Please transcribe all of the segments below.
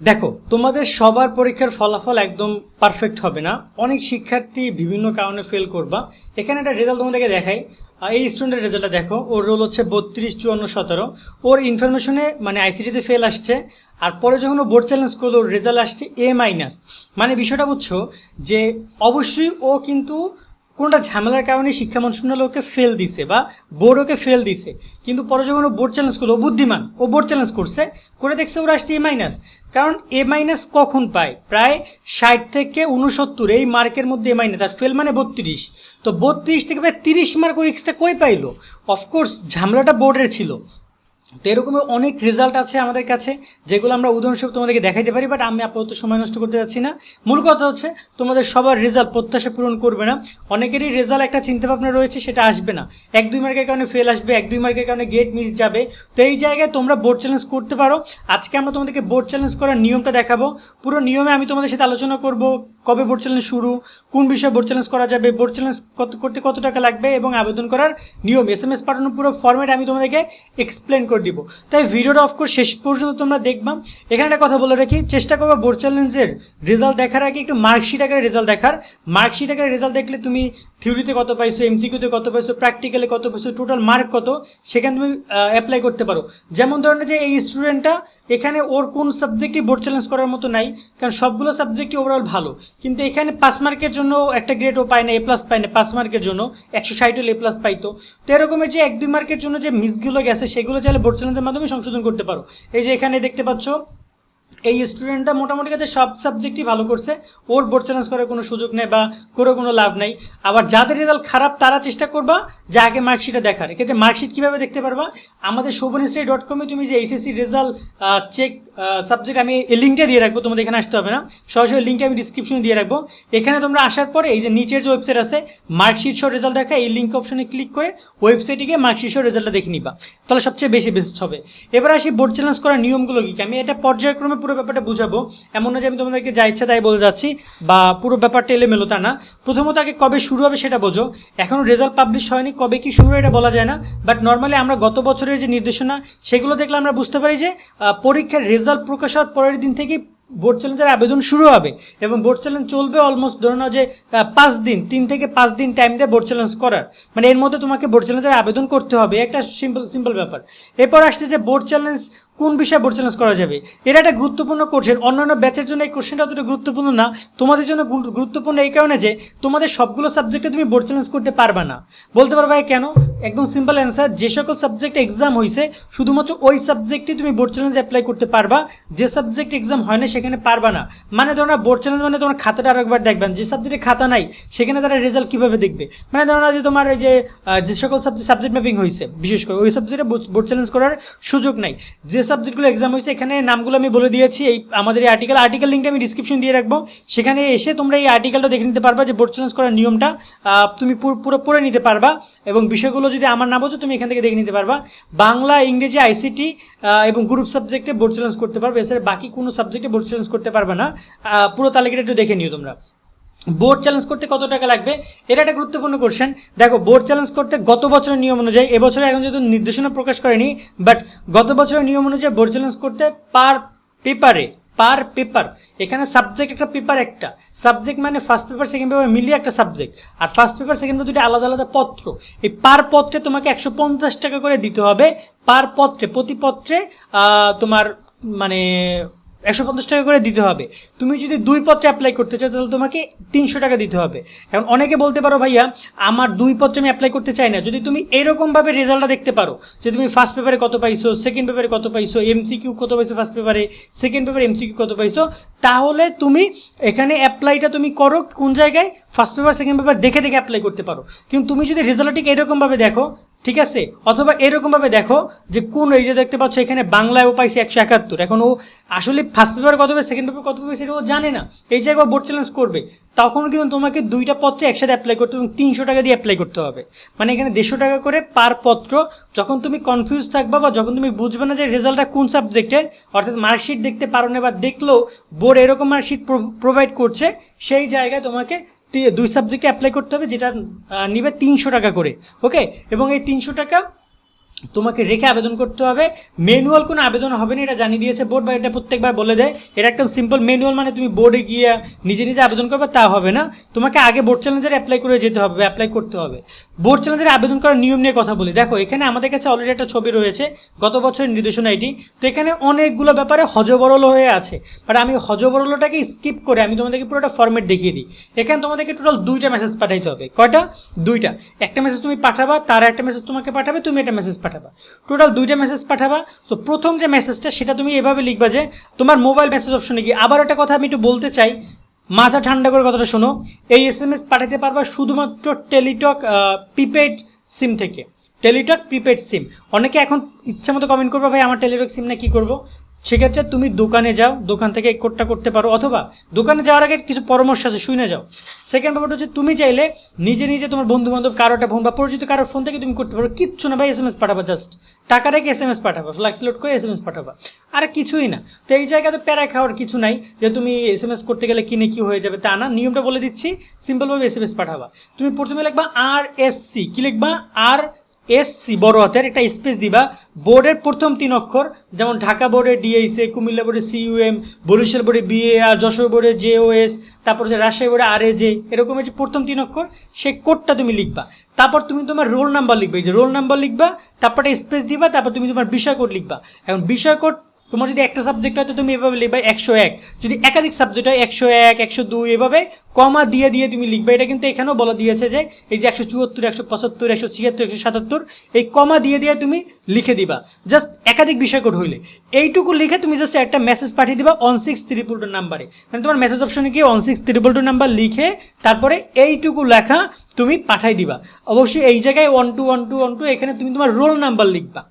দেখো, তোমাদের সবার পরীক্ষার ফলাফল একদম পারফেক্ট হবে না। অনেক শিক্ষার্থী বিভিন্ন কারণে ফেল করবা। এখানে একটা রেজাল্ট তোমাদেরকে দেখাই। এই স্টুডেন্টের রেজাল্টটা দেখো, ওর রোল হচ্ছে বত্রিশ, চুয়ান্ন, সতেরো। ওর ইনফরমেশনে মানে আইসিটিতে ফেল আসছে। আর পরে যখন ও বোর্ড চ্যালেঞ্জ করল, ওর রেজাল্ট আসছে এ মাইনাস মানে বিষয়টা বুঝছ যে, অবশ্যই ও কিন্তু কোনোটা ঝামেলার কারণে শিক্ষা মন্ত্রণালয় ওকে ফেল দিছে বা বোর্ড ওকে ফেল দিছে? কিন্তু পরে যখন ও বোর্ড চ্যালেঞ্জ করল বুদ্ধিমান, ও বোর্ড চ্যালেঞ্জ করছে, করে দেখছে ওর আসছে এ মাইনাস কারণ এ মাইনাস কখন পায়? প্রায় ষাট থেকে উনসত্তর এই মার্কের মধ্যে এ মাইনাস আর ফেল মানে বত্রিশ। তো বত্রিশ থেকে প্রায় তিরিশ মার্ক ও এক্সট্রা কই পাইলো? অফকোর্স ঝামেলাটা বোর্ডের ছিল। তো এরকমই অনেক রেজাল্ট আছে আমাদের কাছে, যেগুলো আমরা উদাহরণস্বরূপ তোমাদেরকে দেখাইতে পারি বাট আমি আপাতত সময় নষ্ট করতে যাচ্ছি না। মূল কথা হচ্ছে, তোমাদের সবার রেজাল্ট প্রত্যাশা পূরণ করবে না। অনেকেরই রেজাল্ট একটা চিন্তা ভাবনা রয়েছে, সেটা আসবে না। এক, দুই মার্কের কারণে ফেল আসবে, এক, দুই মার্কের কারণে গেট মিস যাবে। তো এই জায়গায় তোমরা বোর্ড চ্যালেঞ্জ করতে পারো। আজকে আমরা তোমাদেরকে বোর্ড চ্যালেঞ্জ করার নিয়মটা দেখাবো। পুরো নিয়মে আমি তোমাদের সাথে আলোচনা করব, কবে বোর্ড চ্যালেঞ্জ শুরু, কোন বিষয়ে বোর্ড চ্যালেঞ্জ করা যাবে বোর্ড চ্যালেঞ্জ করতে কত টাকা লাগবে এবং আবেদন করার নিয়ম। এস এম এস পাঠানোর পুরো ফর্মেট আমি তোমাদেরকে এক্সপ্লেন করে দিব। তাই ভিডিওটা অফকোর্স শেষ পর্যন্ত তোমরা দেখবা। এখানে একটা কথা বলে রাখি, চেষ্টা করব বোর্ড চ্যালেঞ্জের রেজাল্ট দেখার আগে একটু মার্কশিট আকারে রেজাল্ট দেখার। মার্কশিট আকারে রেজাল্ট দেখলে তুমি থিওরিতে কত পাইছো এমসিকিউতে কত পাইছো প্র্যাকটিক্যালে কত পাইছো টোটাল মার্ক কত, সেখানে তুমি অ্যাপ্লাই করতে পারো। যেমন ধরনের যে এই স্টুডেন্টটা এখানে ওর কোন সাবজেক্টই বোর্ড চ্যালেঞ্জ করার মতো নাই, কারণ সবগুলো সাবজেক্টই ওভারঅল ভালো। কিন্তু এখানে পাঁচ মার্কের জন্য একটা গ্রেড ও পায় না এ প্লাস পায় না, পাঁচ মার্কের জন্য, একশো ষাট হলে এ প্লাস পাইতো। তো এরকমের যে এক দুই মার্কের জন্য যে মিসগুলো গেছে, সেগুলো চাইলে বোর্ড চ্যালেঞ্জের মাধ্যমে সংশোধন করতে পারো। এই যে এখানে দেখতে পাচ্ছ এই স্টুডেন্টটা মোটামুটি কাছে সব সাবজেক্টই ভালো করছে। ওর বোর্ড চ্যালেঞ্জ করার কোনো সুযোগ নেই বা করে কোনো লাভ নাই। আবার যাদের রেজাল্ট খারাপ, তারা চেষ্টা করবা যে আগে মার্কশিটটা দেখার। এক্ষেত্রে মার্কশিট কীভাবে দেখতে পারবা? আমাদের শোভনশ্রী ডট কমে তুমি যে এইচএসসি রেজাল্ট চেক সাবজেক্ট আমি এই লিঙ্কটা দিয়ে রাখব, তোমাদের এখানে আসতে হবে না। সরাসরি লিঙ্কটা আমি ডিসক্রিপশনে দিয়ে রাখব। এখানে তোমরা আসার পরে এই যে নিচের যে ওয়েবসাইট আছে মার্কশিট সহ রেজাল্ট দেখা, এই লিঙ্ক অপশনে ক্লিক করে ওয়েবসাইটে গিয়ে মার্কশিট সহ রেজাল্টটা দেখে নিবা। তাহলে সবচেয়ে বেশি বেস্ট হবে। এবার আসি বোর্ড চ্যালেঞ্জ করার নিয়মগুলো কি কি? আমি এটা পর্যায়ক্রমে পুরো ব্যাপারটা বুঝাবো। এমন না যে আমি তোমাদেরকে যা ইচ্ছা তাই বলে যাচ্ছি, বা পুরো ব্যাপারটা এলোমেলো তা না। প্রথমত আগে কবে শুরু হবে সেটা বোঝো। এখনও রেজাল্ট পাবলিশ হয়নি, কবে কি শুরু হয় এটা বলা যায় না। বাট নর্মালি আমরা গত বছরের যে নির্দেশনা, সেগুলো দেখলে আমরা বুঝতে পারি যে পরীক্ষার রেজাল্ট প্রকাশ হওয়ার পরের দিন থেকেই বোর্ড চ্যালেঞ্জের আবেদন শুরু হবে। এবং বোর্ড চ্যালেঞ্জ চলবে অলমোস্ট ধরে নাও যে পাঁচ দিন, তিন থেকে পাঁচ দিন টাইম দেয় বোর্ড চ্যালেঞ্জ করার। মানে এর মধ্যে তোমাকে বোর্ড চ্যালেঞ্জের আবেদন করতে হবে। একটা সিম্পল সিম্পল ব্যাপার। এরপর আসছে যে বোর্ড চ্যালেঞ্জ কোন বিষয়ে বোর্ড চ্যালেঞ্জ করা যাবে? এটা একটা গুরুত্বপূর্ণ কোশ্চেন অন্যান্য ব্যাচের জন্য এই কোশ্চেনটা অতটা গুরুত্বপূর্ণ না। তোমাদের জন্য গুরুত্বপূর্ণ এই কারণে যে, তোমাদের সবগুলো সাবজেক্টে তুমি বোর্ড চ্যালেঞ্জ করতে পারবে না। বলতে পারবে কেন? একদম সিম্পল অ্যান্সার যে সকল সাবজেক্ট এক্সাম হয়েছে শুধুমাত্র ওই সাবজেক্টই তুমি বোর্ড চ্যালেঞ্জ অ্যাপ্লাই করতে পারবা। যে সাবজেক্ট এক্সাম হয় না সেখানে পারবা না। মানে ধরো না বোর্ড চ্যালেঞ্জ মানে তোমার খাতাটা আরেকবার দেখবেন। যে সাবজেক্টে খাতা নাই, সেখানে তারা রেজাল্ট কীভাবে দেখবে? মানে ধরো না যে তোমার ওই যে যে সকল সাবজেক্ট সাবজেক্ট ম্যাপিং হয়েছে বিশেষ করে ওই সাবজেক্টে বোর্ড চ্যালেঞ্জ করার সুযোগ নাই। যে সাবজেক্টগুলো এক্সাম হয়েছে, এখানে নামগুলো আমি বলে দিয়েছি। এই আমাদের এই আর্টিকেল আর্টিকেল লিঙ্কটা আমি ডিসক্রিপশন দিয়ে রাখব। সেখানে এসে তোমরা এই আর্টিকেলটা দেখে নিতে পারবা যে বোর্ড চ্যালেঞ্জ করার নিয়মটা তুমি পুরো পড়ে নিতে পারবা এবং বিষয়গুলো যদি আমার না বোঝো, তুমি এখান থেকে দেখে নিতে পারবা। বাংলা, ইংরেজি আইসিটি এবং গ্রুপ সাবজেক্টে বোর্ড চ্যালেঞ্জ করতে পারবে। এছাড়া বাকি কোনো সাবজেক্টে বোর্ড চ্যালেঞ্জ করতে পারবে না। পুরো তালিকাটা একটু দেখে নিও তোমরা। বোর্ড চ্যালেঞ্জ করতে কত টাকা লাগবে? এটা একটা গুরুত্বপূর্ণ কোশ্চেন দেখো বোর্ড চ্যালেঞ্জ করতে গত বছরের নিয়ম অনুযায়ী, এবছরে এখন যেহেতু নির্দেশনা প্রকাশ করেনি বাট গত বছরের নিয়ম অনুযায়ী বোর্ড চ্যালেঞ্জ করতে পার পেপারে পার পেপার এখানে সাবজেক্ট একটা পেপার একটা। সাবজেক্ট মানে ফার্স্ট পেপার সেকেন্ড পেপার মিলিয়ে একটা সাবজেক্ট আর ফার্স্ট পেপার সেকেন্ড পেপার দুটো আলাদা আলাদা পত্র। এই পার পত্রে তোমাকে একশো পঞ্চাশ টাকা করে দিতে হবে। পার পত্রে, প্রতি পত্রে তোমার মানে একশো পঞ্চাশ টাকা করে দিতে হবে। তুমি যদি দুই পত্রে অ্যাপ্লাই করতে চাও, তাহলে তোমাকে তিনশো টাকা দিতে হবে। এখন অনেকে বলতে পারো, ভাইয়া, আমার দুই পত্রে আমি অ্যাপ্লাই করতে চাই না। যদি তুমি এরকমভাবে রেজাল্টটা দেখতে পারো, যে তুমি ফার্স্ট পেপারে কত পাইছো সেকেন্ড পেপারে কত পাইছো এমসিকিউ কত পাইছো ফার্স্ট পেপারে সেকেন্ড পেপারে এমসিকিউ কত পাইছো, তাহলে তুমি এখানে অ্যাপ্লাইটা তুমি করো, কোন জায়গায়? ফার্স্ট পেপার সেকেন্ড পেপার দেখে দেখে অ্যাপ্লাই করতে পারো। কিন্তু তুমি যদি রেজাল্টটা ঠিক এরকমভাবে দেখো ঠিক আছে? অথবা এরকমভাবে দেখো যে কোন এই যে দেখতে পাচ্ছ এখানে বাংলায় ও পাইছে একশো একাত্তর। এখন ও আসলে ফার্স্ট পেপার কত পাবে সেকেন্ড পেপার কত সেটা ও জানে না। এই জায়গায় বোর্ড চ্যালেঞ্জ করবে। তখন কিন্তু তোমাকে দুইটা পত্র একসাথে অ্যাপ্লাই করতে হবে এবং তিনশো টাকা দিয়ে অ্যাপ্লাই করতে হবে। মানে এখানে দেড়শো টাকা করে পার পত্র, যখন তুমি কনফিউজ থাকবা বা যখন তুমি বুঝবে না যে রেজাল্টটা কোন সাবজেক্টের অর্থাৎ মার্কশিট দেখতে পারো না বা দেখলেও বোর্ড এরকম মার্কশিট প্রোভাইড করছে, সেই জায়গায় তোমাকে দুই সাবজেক্টে অ্যাপ্লাই করতে হবে যেটা নেবে তিনশো টাকা করে ওকে এবং এই তিনশো টাকা তোমাকে রেখে আবেদন করতে হবে। ম্যানুয়াল কোনো আবেদন হবে না, এটা জানিয়ে দিয়েছে বোর্ড, বা এটা প্রত্যেকবার বলে দেয়। এটা একটা সিম্পল ম্যানুয়াল মানে তুমি বোর্ডে গিয়ে নিজে নিজে আবেদন করবে, তা হবে না। তোমাকে আগে বোর্ড চ্যালেঞ্জারে অ্যাপ্লাই করে যেতে হবে অ্যাপ্লাই করতে হবে। বোর্ড চ্যালেঞ্জারে আবেদন করার নিয়ম নিয়ে কথা বলি। দেখো, এখানে আমাদের কাছে অলরেডি একটা ছবি রয়েছে, গত বছরের নির্দেশনা এটি। তো এখানে অনেকগুলো ব্যাপারে হজবরল হয়ে আছে। বাট আমি হজবরলটাকে স্কিপ করে আমি তোমাদেরকে পুরোটা ফর্মেট দেখিয়ে দিই। এখানে তোমাদেরকে টোটাল দুইটা মেসেজ পাঠাইতে হবে। কয়টা? দুইটা। একটা মেসেজ তুমি পাঠাবা, তার একটা মেসেজ তোমাকে পাঠাবে, তুমি একটা মেসেজ পাঠাবা। টোটাল দুইটা মেসেজ পাঠাবা। সো প্রথম যে মেসেজটা সেটা তুমি এভাবে লিখবা যে, তোমার মোবাইল মেসেজ অপশনে গিয়ে আবার একটা কথা আমি একটু বলতে চাই। মাথা ঠান্ডা করে কথাটা শোনো। এই এস এম এস পাঠাতে পারবা শুধুমাত্র টেলিটক প্রিপেড সিম থেকে। টেলিটক প্রিপেড সিম অনেকে এখন ইচ্ছা মতো কমেন্ট করব, ভাই, আমার টেলিটক সিম না, কী করব? সেক্ষেত্রে তুমি দোকানে যাও, দোকান থেকে এই করতে পারো, অথবা দোকানে যাওয়ার আগে কিছু পরামর্শ আছে, শুনে যাও। সেকেন্ড ব্যাপারটা হচ্ছে, তুমি চাইলে নিজে নিজে তোমার বন্ধু বান্ধব কারও একটা ফোন বা পরিচিত কারোর ফোন থেকে তুমি করতে পারো। কিচ্ছু না ভাই এস এম এস পাঠাবা জাস্ট টাকা রেখে এস এম এস পাঠাবা ফ্লাক্স লোড করে এস এম এস পাঠাবা। আর কিছুই না। তো এই জায়গাতে প্যারা খাওয়ার কিছু নাই, যে তুমি এস এম এস করতে গেলে কিনে কি হয়ে যাবে তা না। নিয়মটা বলে দিচ্ছি সিম্পলভাবে এস এম এস পাঠাবা। তুমি প্রথমে লিখবা আর এস সি কী লিখবা? আর এস সি বড় হাতের একটা স্পেস দিবা। বোর্ডের প্রথম তিন অক্ষর, যেমন ঢাকা বোর্ডে ডিএইসএ কুমিল্লা বোর্ডে সিইউএম বরিশাল বোর্ডে বিএ আর যশোর বোর্ডে জেওএস তারপর হচ্ছে রাজশাহী বোর্ডে আর জে এরকম যে প্রথম তিন অক্ষর। সেই কোডটা তুমি লিখবা। তারপর তুমি তোমার রোল নাম্বার লিখবে। এই যে রোল নাম্বার লিখবা, তারপর স্পেস দিবা, তারপর তুমি তোমার বিষয় কোড লিখবা। এখন বিষয় কোড তোমার যদি একটা সাবজেক্ট হয় তো তুমি এভাবে লিখবে একশো এক। যদি একাধিক সাবজেক্ট হয়, একশো এক, একশো দুই, এভাবে কমা দিয়ে দিয়ে তুমি লিখবে। এটা কিন্তু এখানেও বলা দিয়েছে যে এই যে একশো চুয়াত্তর, একশো পঁচাত্তর, একশো ছিয়াত্তর, একশো সাতাত্তর, এই কমা দিয়ে দিয়ে তুমি লিখে দিবা। জাস্ট একাধিক বিষয় কোড হইলে। এইটুকু লিখে তুমি জাস্ট একটা মেসেজ পাঠিয়ে দিবা অন সিক্স ত্রিপুল টু নাম্বারে মানে তোমার মেসেজ অপশনে গিয়ে on six triple two number লিখে তারপরে এইটুকু লেখা তুমি পাঠাই দিবা। অবশ্যই এই জায়গায় one two one two one two এখানে তুমি তোমার রোল নাম্বার লিখবা।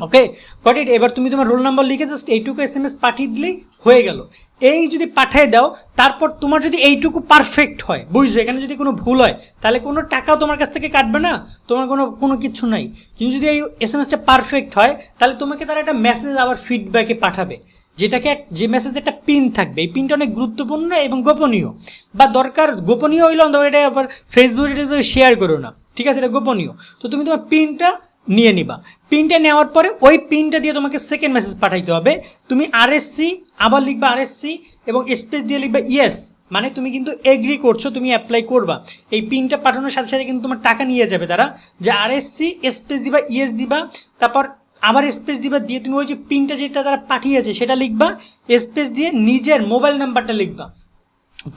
ওকে গট ইট এবার তুমি তোমার রোল নাম্বার লিখে জাস্ট এইটুকু এস এম এস পাঠিয়ে দিলেই হয়ে গেল। এই যদি পাঠিয়ে দাও, তারপর তোমার যদি এইটুকু পারফেক্ট হয়, বুঝছ? এখানে যদি কোনো ভুল হয়, তাহলে কোনো টাকাও তোমার কাছ থেকে কাটবে না, তোমার কোনো কোনো কিছু নাই। কিন্তু যদি এই এস এম এসটা পারফেক্ট হয়, তাহলে তোমাকে তারা একটা মেসেজ আবার ফিডব্যাকে পাঠাবে। যেটাকে যে মেসেজে একটা পিন থাকবে। এই পিনটা অনেক গুরুত্বপূর্ণ এবং গোপনীয়। বা দরকার, গোপনীয় হইলে অন্তত এটা আবার ফেসবুকে শেয়ার করো না। ঠিক আছে? এটা গোপনীয়। তো তুমি তোমার পিনটা নিয়ে নিবা। পিনটা নেওয়ার পরে ওই পিনটা দিয়ে তোমাকে সেকেন্ড মেসেজ পাঠাইতে হবে। তুমি আরএসসি আবার লিখবা আরএসসি এবং স্পেস দিয়ে লিখবা ইয়েস মানে তুমি কিন্তু এগ্রি করছ, তুমি অ্যাপ্লাই করবা। এই পিনটা পাঠানোর সাথে সাথে কিন্তু তোমার টাকা নিয়ে যাবে তারা। যে আরএসসি স্পেস দিবা ইয়েস দিবা, তারপর আবার স্পেস দিবা, দিয়ে তুমি ওই যে পিনটা যেটা তারা পাঠিয়েছে, সেটা লিখবা। স্পেস দিয়ে নিজের মোবাইল নাম্বারটা লিখবা।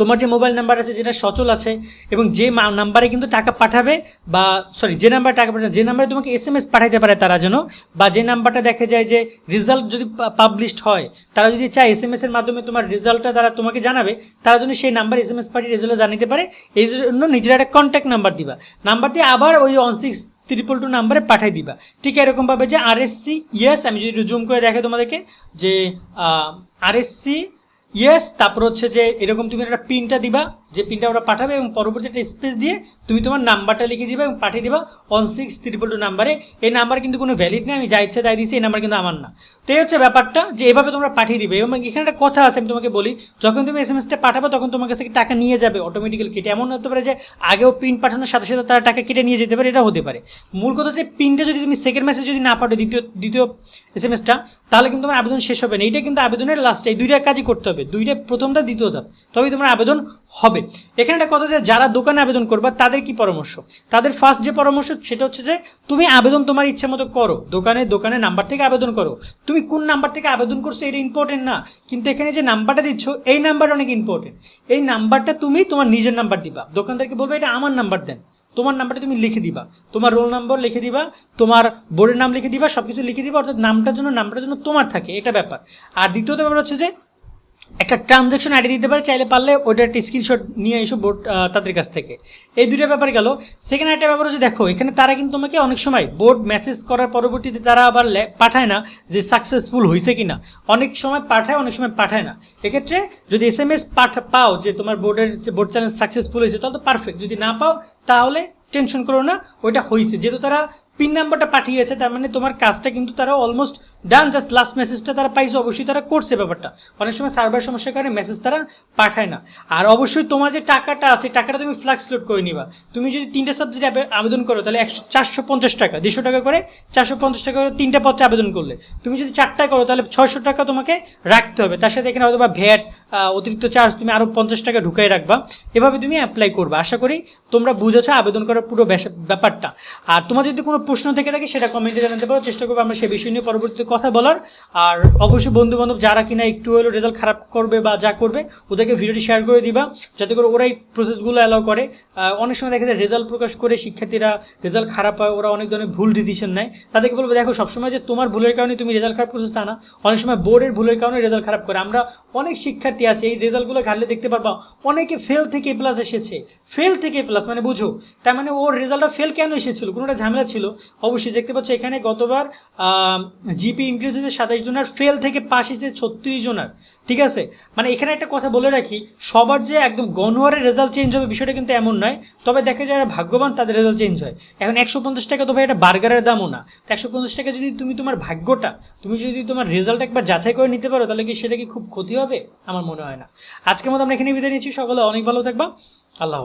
তোমার যে মোবাইল নাম্বার আছে, যেটা সচল আছে, এবং যে নাম্বারে কিন্তু টাকা পাঠাবে, বা সরি যে নাম্বারে টাকা পাঠাবে, যে নাম্বারে তোমাকে এস এম এস পাঠাইতে পারে তারা যেন, বা যে নাম্বারটা দেখা যায় যে রেজাল্ট যদি পাবলিশড হয়, তারা যদি চায় এস এম এসের মাধ্যমে তোমার রেজাল্টটা তারা তোমাকে জানাবে, তারা যেন সেই নাম্বার এস এম এস পাঠিয়ে রেজাল্ট জানিতে পারে, এই জন্য নিজের একটা কন্ট্যাক্ট নাম্বার দিবা। নাম্বার দিয়ে আবার ওই ওয়ান সিক্স ট্রিপল টু নাম্বারে পাঠাই দিবা। ঠিক এরকমভাবে যে আর এস সি ইয়েস আমি যদি জুম করে দেখে তোমাদেরকে, যে আর এস সি ইয়েস তারপর হচ্ছে যে এরকম তুমি একটা পিনটা দিবা, যে পিনটা ওরা পাঠাবে এবং পরবর্তী একটা স্পেস দিয়ে তুমি তোমার নাম্বারটা লিখে দিবা এবং পাঠিয়ে দিবা ওয়ান সিক্স ট্রিপল টু নাম্বারে এই নাম্বার কিন্তু কোনো ভ্যালিড নেই, আমি যা ইচ্ছা তাই দিয়েছি এই নাম্বার কিন্তু আমার না। তো এই হচ্ছে ব্যাপারটা যে এভাবে তোমরা পাঠিয়ে দিবে এবং এখানে একটা কথা আছে, আমি তোমাকে বলি, যখন তুমি এস এম এসটা পাঠাবো তখন তোমার কাছ থেকে টাকা নিয়ে যাবে অটোমেটিক্যাল কেটে। এমন হতে পারে যে আগেও পিন পাঠানোর সাথে সাথে তারা টাকা কেটে নিয়ে যেতে পারে এটা হতে পারে। মূল কথা হচ্ছে পিনটা যদি তুমি সেকেন্ড মেসেজ যদি না পাঠো দ্বিতীয় দ্বিতীয় এস এম এসটা তাহলে কিন্তু তোমার আবেদন শেষ হবে না। এইটা কিন্তু আবেদনের লাস্টে এই দুইটা কাজই করতে হবে। দুইটা, প্রথমটা, দ্বিতীয়টা তবে তোমার আবেদন হবে। এখানে একটা কথা যে, যারা দোকানে আবেদন করবা, তাদের কি পরামর্শ? তাদের ফার্স্ট যে পরামর্শ, সেটা হচ্ছে যে, তুমি আবেদন তোমার ইচ্ছা মতো করো। দোকানে দোকানে নাম্বার থেকে আবেদন করো। তুমি কোন নাম্বার থেকে আবেদন করছ, এটা ইম্পর্টেন্ট না। কিন্তু এখানে যে নাম্বারটা দিচ্ছ, এই নাম্বারটা অনেক ইম্পর্টেন্ট এই নাম্বারটা তুমি তোমার নিজের নাম্বার দিবা। দোকানদারকে বলবে, এটা আমার নাম্বার দেন। তোমার নাম্বারটা তুমি লিখে দিবা। তোমার রোল নাম্বার লিখে দিবা, তোমার বোর্ডের নাম লিখে দিবা সব কিছু লিখে দিবা, অর্থাৎ নামটার জন্য নামটার জন্য তোমার থাকে, এটা ব্যাপার। আর দ্বিতীয়ত ব্যাপার হচ্ছে যে একটা ট্রানজ্যাকশন আইডি দিতে পারে, চাইলে পারলে ওইটা একটা স্ক্রিনশট নিয়ে এসো বোর্ড তাদের কাছ থেকে। এই দুইটা ব্যাপার গেল। সেকেন্ড একটা ব্যাপার হচ্ছে, দেখো, এখানে তারা কিন্তু তোমাকে অনেক সময় বোর্ড মেসেজ করার পরবর্তীতে তারা আবার পাঠায় না যে সাকসেসফুল হয়েছে কি না অনেক সময় পাঠায়, অনেক সময় পাঠায় না। এক্ষেত্রে যদি এস এম এস পাও যে তোমার বোর্ডের বোর্ড চ্যালেঞ্জ সাকসেসফুল হয়েছে, তাহলে তো পারফেক্ট যদি না পাও, তাহলে টেনশন করো না, ওইটা হয়েছে যেহেতু তারা পিন নাম্বারটা পাঠিয়েছে, তার মানে তোমার কাজটা কিন্তু তারা অলমোস্ট ডান জাস্ট লাস্ট মেসেজটা তারা পাইছে, অবশ্যই তারা করছে ব্যাপারটা। অনেক সময় সার্ভার সমস্যার কারণে মেসেজ তারা পাঠায় না। আর অবশ্যই তোমার যে টাকাটা আছে, টাকাটা তুমি ফ্লাক্স লোড করে নিবা। তুমি যদি তিনটা সাবজেক্ট আবেদন করো, তাহলে একশো চারশো পঞ্চাশ টাকা, দেড়শো টাকা করে, চারশো পঞ্চাশ টাকা করে তিনটা পত্রে আবেদন করলে। তুমি যদি চারটা করো, তাহলে ছয়শো টাকা তোমাকে রাখতে হবে। তার সাথে এখানে হয়তো বা ভ্যাট অতিরিক্ত চার্জ তুমি আরও পঞ্চাশ টাকা ঢুকাই রাখবা। এভাবে তুমি অ্যাপ্লাই করবে। আশা করি তোমরা বুঝেছ, আবেদন করার পুরো ব্যাপারটা। আর তোমার যদি কোনো প্রশ্ন থেকে থাকে, সেটা কমেন্টে জানাতে পারো। চেষ্টা করব আমরা সে বিষয় নিয়ে পরবর্তীতে কথা বলার। আর অবশ্যই বন্ধু বান্ধব যারা কিনা একটু হলেও রেজাল্ট খারাপ করবে বা যা করবে, ওদেরকে ভিডিওটি শেয়ার করে দিবা। যাতে করে ওরা এই প্রসেসগুলো অ্যালাউ করে। অনেক সময় দেখা যায় রেজাল্ট প্রকাশ করে শিক্ষার্থীরা রেজাল্ট খারাপ হয়, ওরা অনেক ধরনের ভুল ডিসিশন নেয়। তাদেরকে বলব, দেখো, সবসময় যে তোমার ভুলের কারণে তুমি রেজাল্ট খারাপ করছ তা না। অনেক সময় বোর্ডের ভুলের কারণে রেজাল্ট খারাপ করে। আমরা অনেক শিক্ষার্থী আছে, এই রেজাল্টগুলো ঘাটলে দেখতে পারবা, অনেকে ফেল থেকে প্লাস এসেছে। ফেল থেকে প্লাস মানে বুঝো। তার মানে ওর রেজাল্টটা ফেল কেন এসেছিল? কোনোটা ঝামেলা ছিল? অবশ্যই দেখতে পাচ্ছ এখানে গতবার জিপি ইনক্রিজ হয়েছে সাতাইশ জনের ফেল থেকে পাশ এসেছে ছত্রিশ জনের। ঠিক আছে? মানে এখানে একটা কথা বলে রাখি, সবার যে একদম গণহারে রেজাল্ট চেঞ্জ হবে বিষয়টা কিন্তু এমন নয়, তবে দেখা যায় যারা ভাগ্যবান তাদের রেজাল্ট চেঞ্জ হয়। এখন একশো পঞ্চাশ টাকা তো ভাই এটা বার্গারের দামও না। তো একশো পঞ্চাশ টাকা যদি তুমি তোমার ভাগ্যটা, তুমি যদি তোমার রেজাল্ট একবার যাচাই করে নিতে পারো, তাহলে কি সেটা কি খুব ক্ষতি হবে? আমার মনে হয় না। আজকের মতো আমরা এখানে বিদায় নিচ্ছি। সকলে অনেক ভালো থাকবা। আল্লাহ।